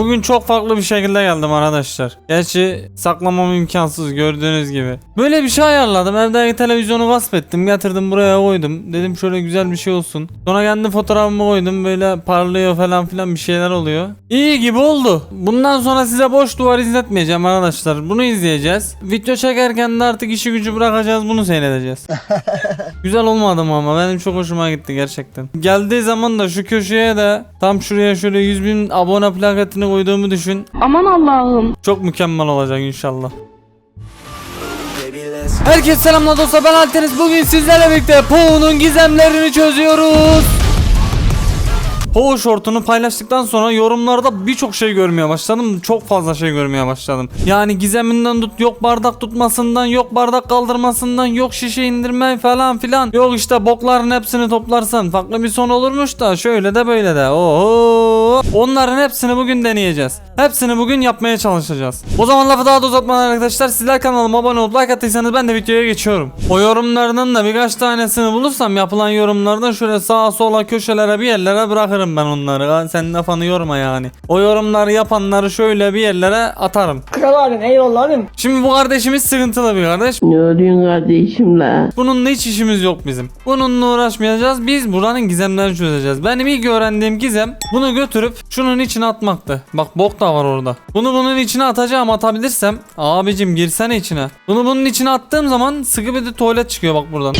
Bugün çok farklı bir şekilde geldim arkadaşlar. Gerçi saklamam imkansız gördüğünüz gibi. Böyle bir şey ayarladım. Evdeki televizyonu gasp ettim. Getirdim buraya koydum. Dedim şöyle güzel bir şey olsun. Sonra kendi fotoğrafımı koydum. Böyle parlıyor falan filan bir şeyler oluyor. İyi gibi oldu. Bundan sonra size boş duvar izletmeyeceğim arkadaşlar. Bunu izleyeceğiz. Video çekerken de artık işi gücü bırakacağız. Bunu seyredeceğiz. Güzel olmadı mı ama benim çok hoşuma gitti gerçekten. Geldiği zaman da şu köşeye de tam şuraya şöyle 100 bin abone plaketini koyduğumu düşün. Aman Allah'ım. Çok mükemmel olacak inşallah. Herkese selamlar dostlar ben Alteniz bugün sizlerle birlikte Po'nun gizemlerini çözüyoruz. Po şortunu paylaştıktan sonra yorumlarda birçok şey görmeye başladım. Çok fazla şey görmeye başladım. Yani gizeminden tut yok bardak tutmasından yok bardak kaldırmasından yok şişe indirme falan filan. Yok işte bokların hepsini toplarsan farklı bir son olurmuş da şöyle de böyle de. Oho. Onların hepsini bugün deneyeceğiz. Hepsini bugün yapmaya çalışacağız. O zaman lafı daha da uzatmadan arkadaşlar sizler kanalıma abone olup like attıysanız ben de videoya geçiyorum. O yorumlardan da birkaç tanesini bulursam yapılan yorumlardan şöyle sağa sola köşelere bir yerlere bırakırım ben onları. Sen lafanı yorma yani. O yorumları yapanları şöyle bir yerlere atarım. Kral abim eyvallah abim. Şimdi bu kardeşimiz sıkıntılı bir kardeş. Ne oluyorsun kardeşim la? Bununla hiç işimiz yok bizim. Bununla uğraşmayacağız. Biz buranın gizemlerini çözeceğiz. Benim ilk öğrendiğim gizem bunu götürüp şunun içine atmaktı. Bak bok da var orada. Bunu bunun içine atacağım atabilirsem. Abicim girsene içine. Bunu bunun içine attığım zaman sıkı bir de tuvalet çıkıyor bak buradan.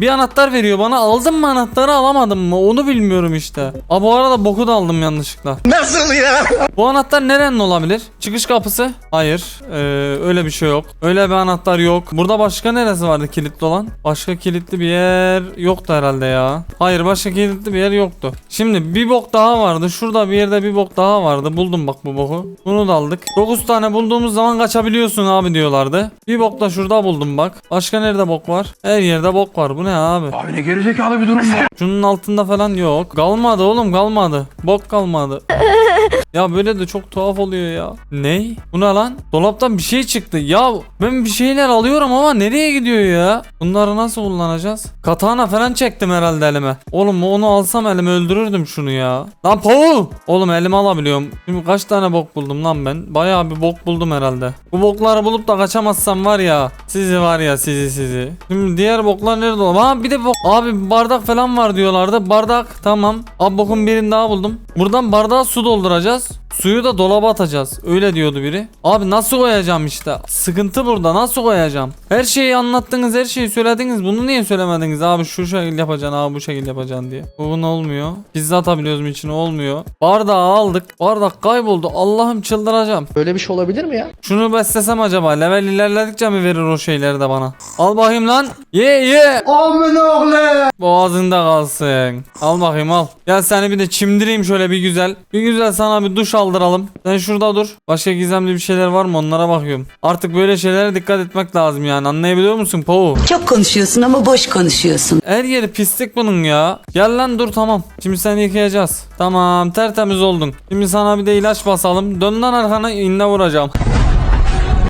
Bir anahtar veriyor bana. Aldım mı anahtarı alamadım mı? Onu bilmiyorum işte. Aa bu arada boku da aldım yanlışlıkla. Nasıl ya? Bu anahtar nerenin olabilir? Çıkış kapısı? Hayır. Ee, öyle bir şey yok. Öyle bir anahtar yok. Burada başka neresi vardı kilitli olan? Başka kilitli bir yer yoktu herhalde ya. Hayır başka kilitli bir yer yoktu. Şimdi bir bok daha vardı. Şurada bir yerde bir bok daha vardı. Buldum bak bu boku. Bunu da aldık. 9 tane bulduğumuz zaman kaçabiliyorsun abi diyorlardı. Bir bok da şurada buldum bak. Başka nerede bok var? Her yerde bok var. Bu ne abi? Abi ne gerizekalı bir durum bu. Şunun altında falan yok. Kalmadı oğlum kalmadı. Bok kalmadı. ya böyle de çok tuhaf oluyor ya. Ne? Bu ne lan? Dolaptan bir şey çıktı. Ya ben bir şeyler alıyorum ama nereye gidiyor ya? Bunları nasıl kullanacağız? Katana falan çektim herhalde elime. Oğlum onu alsam elime öldürürdüm şunu ya. Lan Paul! Oğlum elime alabiliyorum. Şimdi kaç tane bok buldum lan ben? Bayağı bir bok buldum herhalde. Bu bokları bulup da kaçamazsam var ya. Sizi var ya sizi sizi. Şimdi diğer boklar nerede? Ha bir de bok. Abi bardak falan var diyorlardı. Bardak tamam. Abi bokun birini daha buldum. Buradan bardağa su dolduracağız. Suyu da dolaba atacağız. Öyle diyordu biri. Abi nasıl koyacağım işte? Sıkıntı burada. Nasıl koyacağım? Her şeyi anlattınız, her şeyi söylediniz. Bunu niye söylemediniz? Abi şu şekilde yapacaksın, abi bu şekilde yapacaksın diye. Bu olmuyor. Pizza atabiliyoruz mu içine? Olmuyor. Bardağı aldık. Bardak kayboldu. Allah'ım çıldıracağım. Böyle bir şey olabilir mi ya? Şunu beslesem acaba? Level ilerledikçe mi verir o şeyleri de bana? Al bakayım lan. Ye ye. Amin oğlum. Boğazında kalsın. Al bakayım al. Gel seni bir de çimdireyim şöyle bir güzel. Bir güzel sana bir duş aldıralım. Sen şurada dur. Başka gizemli bir şeyler var mı onlara bakıyorum. Artık böyle şeylere dikkat etmek lazım yani anlayabiliyor musun Pau? Çok konuşuyorsun ama boş konuşuyorsun. Her yeri pislik bunun ya. Gel lan dur tamam. Şimdi seni yıkayacağız. Tamam tertemiz oldun. Şimdi sana bir de ilaç basalım. Dön lan arkana inne vuracağım.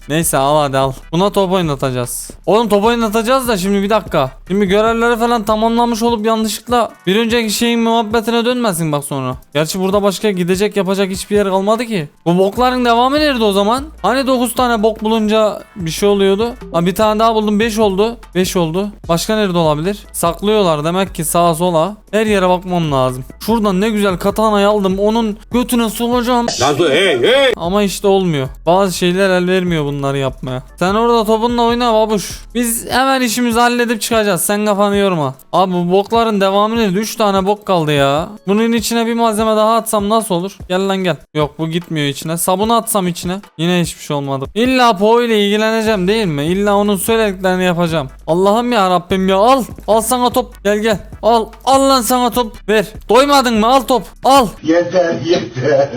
Neyse al hadi al. Buna top oynatacağız. Oğlum top oynatacağız da şimdi bir dakika. Şimdi görevleri falan tamamlamış olup yanlışlıkla bir önceki şeyin muhabbetine dönmesin bak sonra. Gerçi burada başka gidecek yapacak hiçbir yer kalmadı ki. Bu bokların devamı nerede o zaman? Hani 9 tane bok bulunca bir şey oluyordu. Ha bir tane daha buldum 5 oldu. 5 oldu. Başka nerede olabilir? Saklıyorlar demek ki sağa sola. Her yere bakmam lazım. Şuradan ne güzel katanayı aldım. Onun götüne sokacağım. Ama işte olmuyor. Bazı şeyler el vermiyor bunları yapmaya. Sen orada topunla oyna babuş. Biz hemen işimizi halledip çıkacağız. Sen kafanı yorma. Abi bu bokların devamı ne? 3 tane bok kaldı ya. Bunun içine bir malzeme daha atsam nasıl olur? Gel lan gel. Yok bu gitmiyor içine. Sabun atsam içine. Yine hiçbir şey olmadı. İlla Po ile ilgileneceğim değil mi? İlla onun söylediklerini yapacağım. Allah'ım ya Rabbim ya al. Al sana top. Gel gel. Al. Al lan sana top. Ver. Doymadın mı? Al top. Al. Yeter yeter.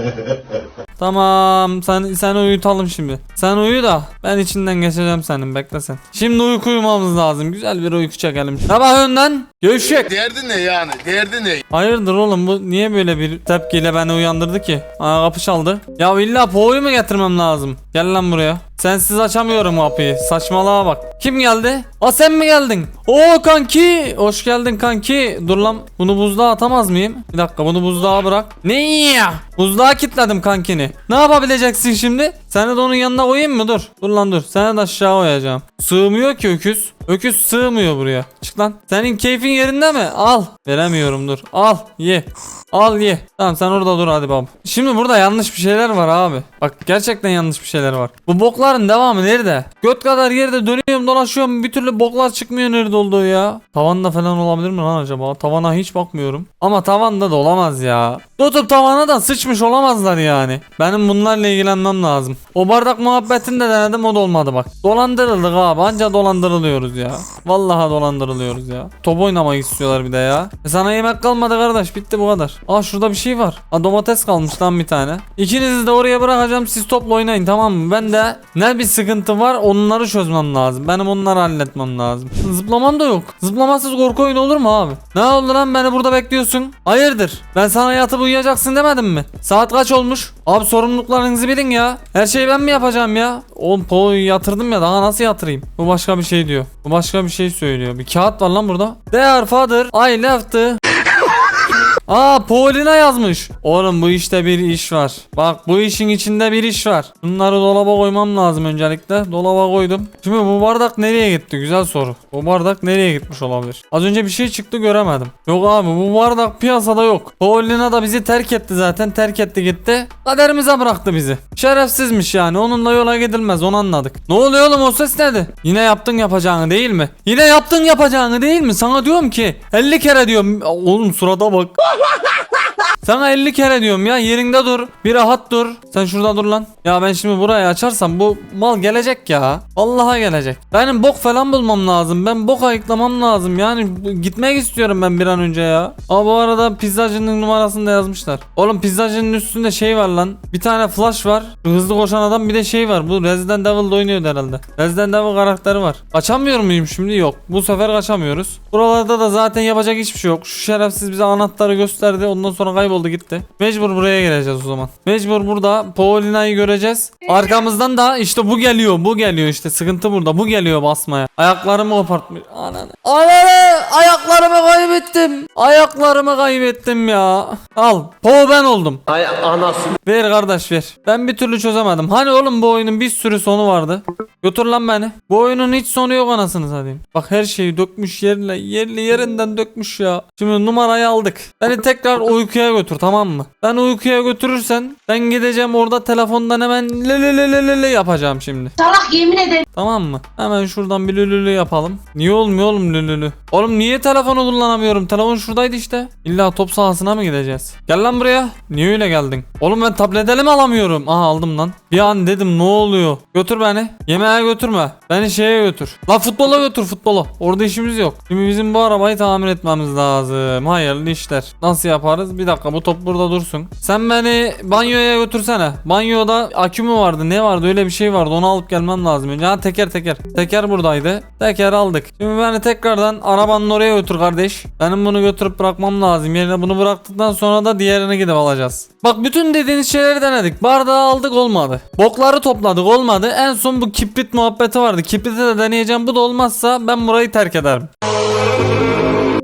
Tamam sen sen uyutalım şimdi. Sen uyu da ben içinden geçeceğim senin bekle sen. Şimdi uyku uyumamız lazım. Güzel bir uyku çekelim. Bakıyorsun lan? Gevşek. Derdi ne yani? Derdi ne? Hayırdır oğlum bu niye böyle bir tepkiyle beni uyandırdı ki? Aa kapı çaldı. Ya illa poğuyu mu getirmem lazım? Gel lan buraya. Sensiz açamıyorum kapıyı. Saçmalığa bak. Kim geldi? Aa sen mi geldin? Oo kanki. Hoş geldin kanki. Dur lan bunu buzluğa atamaz mıyım? Bir dakika bunu buzluğa bırak. Ne ya? Buzluğa kilitledim kankini. Ne yapabileceksin şimdi? Seni de onun yanına koyayım mı? Dur. Dur lan dur. Seni de aşağı koyacağım. Sığmıyor ki öküz. Öküz sığmıyor buraya. Çık lan. Senin keyfin yerinde mi? Al. Veremiyorum dur. Al ye. Al ye. Tamam sen orada dur hadi baba. Şimdi burada yanlış bir şeyler var abi. Bak gerçekten yanlış bir şeyler var. Bu bokların devamı nerede? Göt kadar yerde dönüyorum dolaşıyorum bir türlü boklar çıkmıyor nerede olduğu ya. Tavanda falan olabilir mi lan acaba? Tavana hiç bakmıyorum. Ama tavanda da olamaz ya. Tutup tavana da sıçmış olamazlar yani. Benim bunlarla ilgilenmem lazım. O bardak muhabbetini de denedim o da olmadı bak. Dolandırıldık abi anca dolandırılıyoruz ya. Vallahi dolandırılıyoruz ya. Top oynamak istiyorlar bir de ya. E sana yemek kalmadı kardeş bitti bu kadar. Aa şurada bir şey var. Aa domates kalmış lan bir tane. İkinizi de oraya bırakacağım siz topla oynayın tamam mı? Ben de ne bir sıkıntı var onları çözmem lazım. Benim onları halletmem lazım. Zıplamam da yok. Zıplamasız korku oyunu olur mu abi? Ne oldu lan beni burada bekliyorsun? Hayırdır? Ben sana yatıp uyuyacaksın demedim mi? Saat kaç olmuş? Abi sorumluluklarınızı bilin ya. Her şeyi ben mi yapacağım ya? Oğlum Po'yu yatırdım ya daha nasıl yatırayım? Bu başka bir şey diyor. Bu başka bir şey söylüyor. Bir kağıt var lan burada. Dear father, I left the Aa Paulina yazmış. Oğlum bu işte bir iş var. Bak bu işin içinde bir iş var. Bunları dolaba koymam lazım öncelikle. Dolaba koydum. Şimdi bu bardak nereye gitti? Güzel soru. Bu bardak nereye gitmiş olabilir? Az önce bir şey çıktı göremedim. Yok abi bu bardak piyasada yok. Paulina da bizi terk etti zaten. Terk etti gitti. Kaderimize bıraktı bizi. Şerefsizmiş yani. Onunla yola gidilmez onu anladık. Ne oluyor oğlum o ses neydi? Yine yaptın yapacağını değil mi? Yine yaptın yapacağını değil mi? Sana diyorum ki 50 kere diyorum. Oğlum surata bak. Sana 50 kere diyorum ya yerinde dur. Bir rahat dur. Sen şurada dur lan. Ya ben şimdi burayı açarsam bu mal gelecek ya. Vallahi gelecek. Benim bok falan bulmam lazım. Ben bok ayıklamam lazım. Yani gitmek istiyorum ben bir an önce ya. Aa bu arada pizzacının numarasını da yazmışlar. Oğlum pizzacının üstünde şey var lan. Bir tane flash var. Şu hızlı koşan adam bir de şey var. Bu Resident Evil'da oynuyordu herhalde. Resident Evil karakteri var. Kaçamıyor muyum şimdi? Yok. Bu sefer kaçamıyoruz. Buralarda da zaten yapacak hiçbir şey yok. Şu şerefsiz bize anahtarı gösterdi. Ondan sonra kayboldu gitti. Mecbur buraya gireceğiz o zaman. Mecbur burada Paulina'yı göreceğiz. Arkamızdan da işte bu geliyor. Bu geliyor işte. Sıkıntı burada. Bu geliyor basmaya. Ayaklarımı kopartmış. Ananı. Ananı. Ayaklarımı kaybettim. Ayaklarımı kaybettim ya. Al. Po ben oldum. Ay anasını. Ver kardeş ver. Ben bir türlü çözemedim. Hani oğlum bu oyunun bir sürü sonu vardı. Götür lan beni. Bu oyunun hiç sonu yok anasını satayım. Bak her şeyi dökmüş yerine yerli yerinden dökmüş ya. Şimdi numarayı aldık. Beni tekrar uykuya götür tamam mı? Ben uykuya götürürsen ben gideceğim orada telefondan hemen le le le le le le yapacağım şimdi. Salak yemin ederim. Tamam mı? Hemen şuradan bir lülülü yapalım. Niye olmuyor oğlum lülülü? Oğlum niye telefonu kullanamıyorum? Telefon şuradaydı işte. İlla top sahasına mı gideceğiz? Gel lan buraya. Niye öyle geldin? Oğlum ben tablet elime alamıyorum. Aha aldım lan. Bir an dedim ne oluyor? Götür beni. Yemeğe götürme. Beni şeye götür. La futbola götür futbola. Orada işimiz yok. Şimdi bizim bu arabayı tamir etmemiz lazım. Hayırlı işler. Nasıl yaparız? Bir dakika bu top burada dursun. Sen beni banyoya götürsene. Banyoda akü mü vardı? Ne vardı? Öyle bir şey vardı. Onu alıp gelmem lazım önce. Ha teker teker. Teker buradaydı. Teker aldık. Şimdi beni tekrardan arabanın oraya götür kardeş. Benim bunu götürüp bırakmam lazım. Yerine bunu bıraktıktan sonra da diğerini gidip alacağız. Bak bütün dediğiniz şeyleri denedik. Bardağı aldık olmadı. Bokları topladık olmadı. En son bu kibrit muhabbeti vardı. Kibriti de deneyeceğim. Bu da olmazsa ben burayı terk ederim.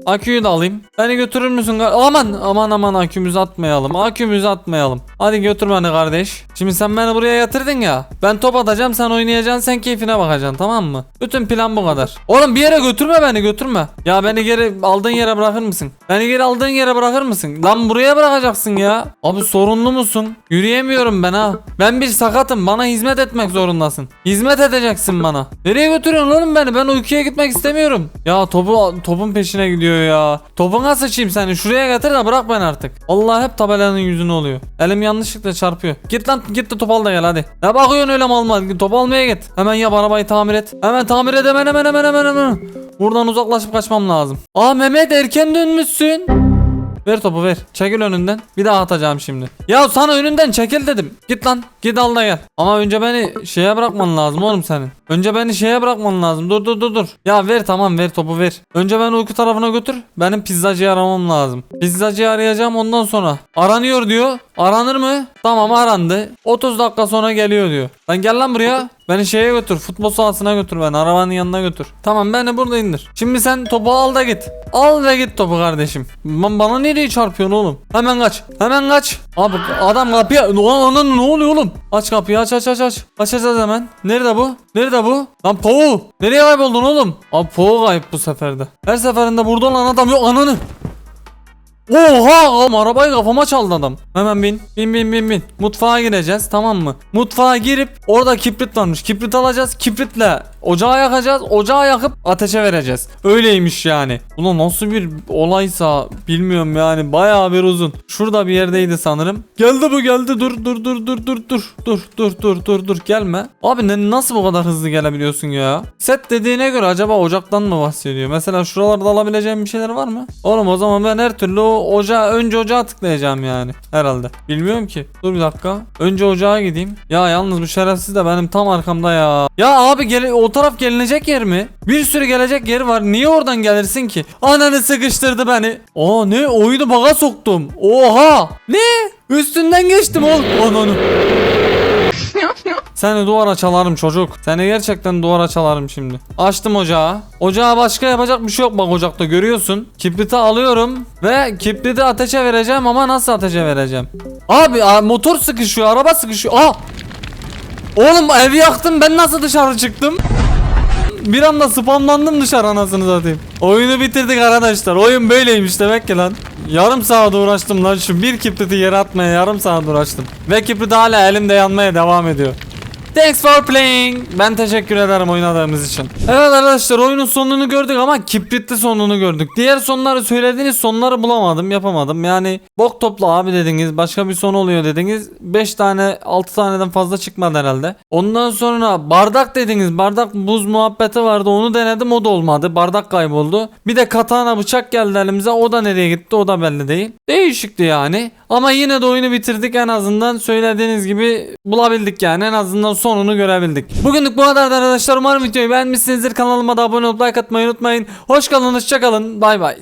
Aküyü de alayım. Beni götürür müsün? Aman aman aman akümüzü atmayalım. Akümüzü atmayalım. Hadi götür beni kardeş. Şimdi sen beni buraya yatırdın ya. Ben top atacağım sen oynayacaksın sen keyfine bakacaksın tamam mı? Bütün plan bu kadar. Oğlum bir yere götürme beni götürme. Ya beni geri aldığın yere bırakır mısın? Beni geri aldığın yere bırakır mısın? Lan buraya bırakacaksın ya. Abi sorunlu musun? Yürüyemiyorum ben ha. Ben bir sakatım bana hizmet etmek zorundasın. Hizmet edeceksin bana. Nereye götürüyorsun oğlum beni? Ben uykuya gitmek istemiyorum. Ya topu topun peşine gidiyor ya. Topuna sıçayım seni. Şuraya getir de bırak beni artık. Allah hep tabelanın yüzüne oluyor. Elim yanlışlıkla çarpıyor. Git lan git de top al da gel hadi. Ne bakıyorsun öyle mal mal? Top almaya git. Hemen yap arabayı tamir et. Hemen tamir et hemen hemen hemen hemen hemen. Buradan uzaklaşıp kaçmam lazım. Aa Mehmet erken dönmüşsün. Ver topu ver. Çekil önünden. Bir daha atacağım şimdi. Ya sana önünden çekil dedim. Git lan. Git al da gel. Ama önce beni şeye bırakman lazım oğlum senin. Önce beni şeye bırakman lazım. Dur dur dur dur. Ya ver tamam ver topu ver. Önce beni uyku tarafına götür. Benim pizzacıyı aramam lazım. Pizzacıyı arayacağım ondan sonra. Aranıyor diyor. Aranır mı? Tamam arandı. 30 dakika sonra geliyor diyor. Lan gel lan buraya. Beni şeye götür. Futbol sahasına götür beni. Arabanın yanına götür. Tamam beni burada indir. Şimdi sen topu al da git. Al ve git topu kardeşim. Ba- bana nereye çarpıyorsun oğlum? Hemen kaç. Hemen kaç. Abi adam kapıya. Onun ne oluyor oğlum? Aç kapıyı aç aç aç aç. Açacağız hemen. Nerede bu? Nerede bu? Lan Poğu. Nereye kayboldun oğlum? Abi Poğu kayıp bu seferde. Her seferinde burada olan adam yok ananı. Oha oğlum arabayı kafama çaldı adam. Hemen bin. Bin bin bin bin. Mutfağa gireceğiz tamam mı? Mutfağa girip orada kibrit varmış. Kibrit alacağız. Kibritle ocağı yakacağız. Ocağı yakıp ateşe vereceğiz. Öyleymiş yani. Ulan nasıl bir olaysa bilmiyorum yani. Bayağı bir uzun. Şurada bir yerdeydi sanırım. Geldi bu geldi. Dur dur dur dur dur dur. Dur dur dur dur dur gelme. Abi ne, nasıl bu kadar hızlı gelebiliyorsun ya? Set dediğine göre acaba ocaktan mı bahsediyor? Mesela şuralarda alabileceğim bir şeyler var mı? Oğlum o zaman ben her türlü o ocağa önce ocağa tıklayacağım yani herhalde. Bilmiyorum ki. Dur bir dakika. Önce ocağa gideyim. Ya yalnız bu şerefsiz de benim tam arkamda ya. Ya abi gele, o taraf gelinecek yer mi? Bir sürü gelecek yeri var. Niye oradan gelirsin ki? Ananı sıkıştırdı beni. Aa ne? Oyunu baga soktum. Oha! Ne? Üstünden geçtim oğlum. Ananı. Seni duvara çalarım çocuk. Seni gerçekten duvara çalarım şimdi. Açtım ocağı. Ocağa başka yapacak bir şey yok bak ocakta görüyorsun. Kibriti alıyorum ve kibriti ateşe vereceğim ama nasıl ateşe vereceğim? Abi motor sıkışıyor, araba sıkışıyor. Aa! Oğlum evi yaktım ben nasıl dışarı çıktım? Bir anda spamlandım dışarı anasını satayım. Oyunu bitirdik arkadaşlar. Oyun böyleymiş demek ki lan. Yarım saat uğraştım lan şu bir kibriti yere atmaya yarım saat uğraştım. Ve kibrit hala elimde yanmaya devam ediyor. Thanks for playing. Ben teşekkür ederim oynadığımız için. Evet arkadaşlar oyunun sonunu gördük ama kibritli sonunu gördük. Diğer sonları söylediğiniz sonları bulamadım yapamadım. Yani bok topla abi dediniz başka bir son oluyor dediniz. 5 tane 6 taneden fazla çıkmadı herhalde. Ondan sonra bardak dediniz. Bardak buz muhabbeti vardı onu denedim o da olmadı. Bardak kayboldu. Bir de katana bıçak geldi elimize o da nereye gitti o da belli değil. Değişikti yani. Ama yine de oyunu bitirdik en azından söylediğiniz gibi bulabildik yani en azından sonunu görebildik. Bugünlük bu kadar arkadaşlar umarım videoyu beğenmişsinizdir kanalıma da abone olup like atmayı unutmayın. Hoş kalın hoşça kalın bay bay.